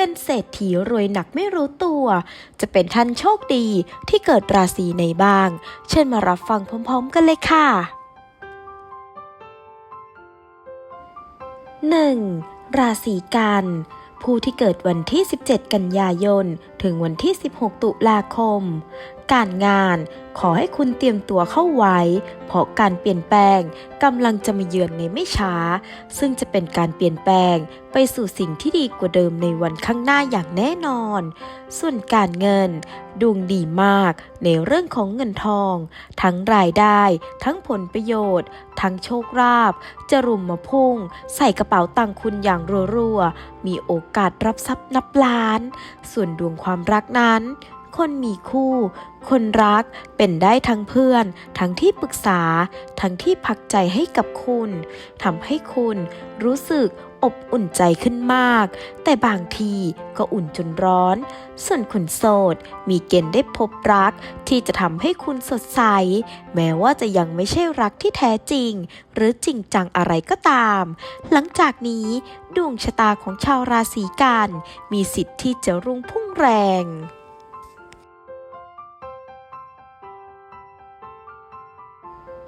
เป็นเศรษฐีรวยหนักไม่รู้ตัว จะเป็นท่านโชคดีที่เกิดราศีไหนบ้าง เชิญมารับฟังพร้อม ๆ กันเลยค่ะ 1. ราศีกันผู้ที่เกิดวันที่ 17 กันยายน ถึงวันที่ 16 ตุลาคม การงานขอให้คุณเตรียมตัวเข้าไว้ เพราะการเปลี่ยนแปลงกำลังจะมาเยือนในไม่ช้า ซึ่งจะเป็นการเปลี่ยนแปลงไปสู่สิ่งที่ดีกว่าเดิมในวันข้างหน้าอย่างแน่นอน ส่วนการเงิน ดวงดีมากในเรื่องของเงินทอง ทั้งรายได้ ทั้งผลประโยชน์ ทั้งโชคลาภจะรุมมาพุ่ง ใส่กระเป๋าตังค์คุณอย่างรัวๆมีโอกาสรับทรัพย์นับล้าน ส่วนดวงความรักนั้น คนมีคู่ คนรักเป็นได้ทั้งเพื่อน ทั้งที่ปรึกษา ทั้งที่พักใจให้กับคุณทำให้คุณรู้สึกอบอุ่นใจขึ้นมาก แต่บางทีก็อุ่นจนร้อน ส่วนคนโสด มีเกณฑ์ได้พบรัก ที่จะทำให้คุณสดใส แม้ว่าจะยังไม่ใช่รักที่แท้จริง หรือจริงจังอะไรก็ตาม หลังจากนี้ดวงชะตาของชาวราศีกัน มีสิทธิ์ที่จะรุ่งพุ่งแรง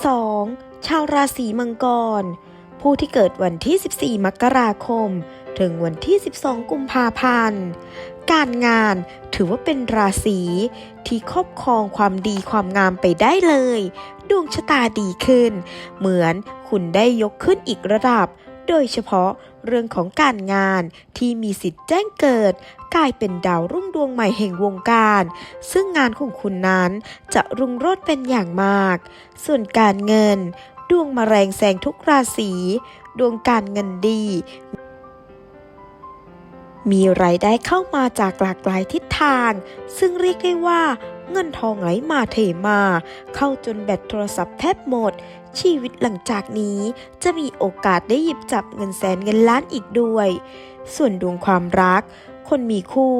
2. ชาวราศีมังกร ผู้ที่เกิดวันที่ 14 มกราคม ถึงวันที่ 12 กุมภาพันธ์ การงานถือว่าเป็นราศีที่ครอบครองความดีความงามไปได้เลย ดวงชะตาดีขึ้น เหมือนคุณได้ยกขึ้นอีกระดับ โดยเฉพาะ เรื่องของการงานที่มีสิทธิ์แจ้งเกิด กลายเป็นดาวรุ่งดวงใหม่แห่งวงการ ซึ่งงานของคุณนั้นจะรุ่งโรจน์เป็นอย่างมาก ส่วนการเงิน ดวงมาแรงแซงทุกราศีดวงการเงินดี มีรายได้เข้ามาจากหลากหลายทิศทาง ซึ่งเรียกได้ว่าเงินทองไหลมาเทมา เข้าจนแบตโทรศัพท์แทบหมด ชีวิตหลังจากนี้จะมีโอกาสได้หยิบจับเงินแสนเงินล้านอีกด้วย ส่วนดวงความรัก คนมีคู่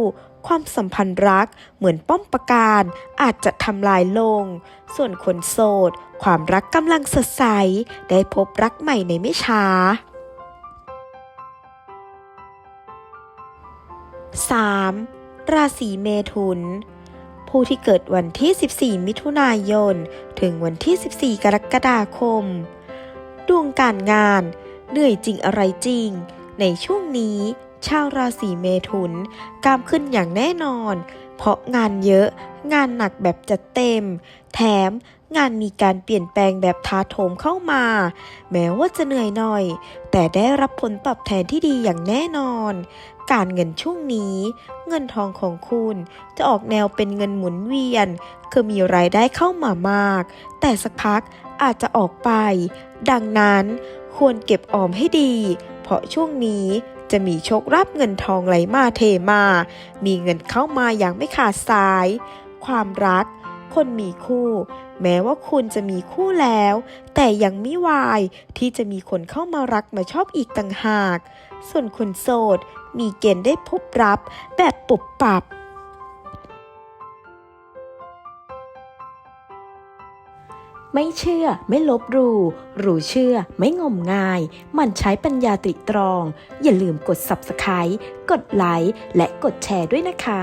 ความสัมพันธ์รักเหมือนป้อมปราการอาจจะทำลายลง ส่วนคนโสด ความรักกำลังสดใส ได้พบรักใหม่ในไม่ช้า 3. ราศีเมถุน ผู้ที่เกิดวันที่ 14 มิถุนายน ถึงวันที่ 14 กรกฎาคม ดวงการงาน เหนื่อยจริงอะไรจริง ในช่วงนี้ ชาวราศีเมถุนก้ามขึ้นอย่างแน่นอน เพราะงานเยอะ งานหนักแบบจัดเต็ม แถมงานมีการเปลี่ยนแปลงแบบท้าโถมเข้ามา แม้ว่าจะเหนื่อยหน่อย แต่ได้รับผลตอบแทนที่ดีอย่างแน่นอน การเงินช่วงนี้ เงินทองของคุณจะออกแนวเป็นเงินหมุนเวียน คือมีรายได้เข้ามามาก แต่สักพักอาจจะออกไป ดังนั้นควรเก็บออมให้ดี เพราะช่วงนี้จะมีโชครับ เงินทองไหลมาเทมา มีเงินเข้ามาอย่างไม่ขาดสาย ความรัก คนมีคู่ แม้ว่าคุณจะมีคู่แล้ว แต่ยังไม่วายที่จะมีคนเข้ามารักมาชอบอีกต่างหาก ส่วนคนโสด มีเกณฑ์ได้พบรับแบบปุบปับไม่เชื่อไม่ลบหรูรู้เชื่อไม่งมงาย มันใช้ปัญญาตริตรอง อย่าลืมกด Subscribe กดไลค์และกดแชร์ด้วยนะคะ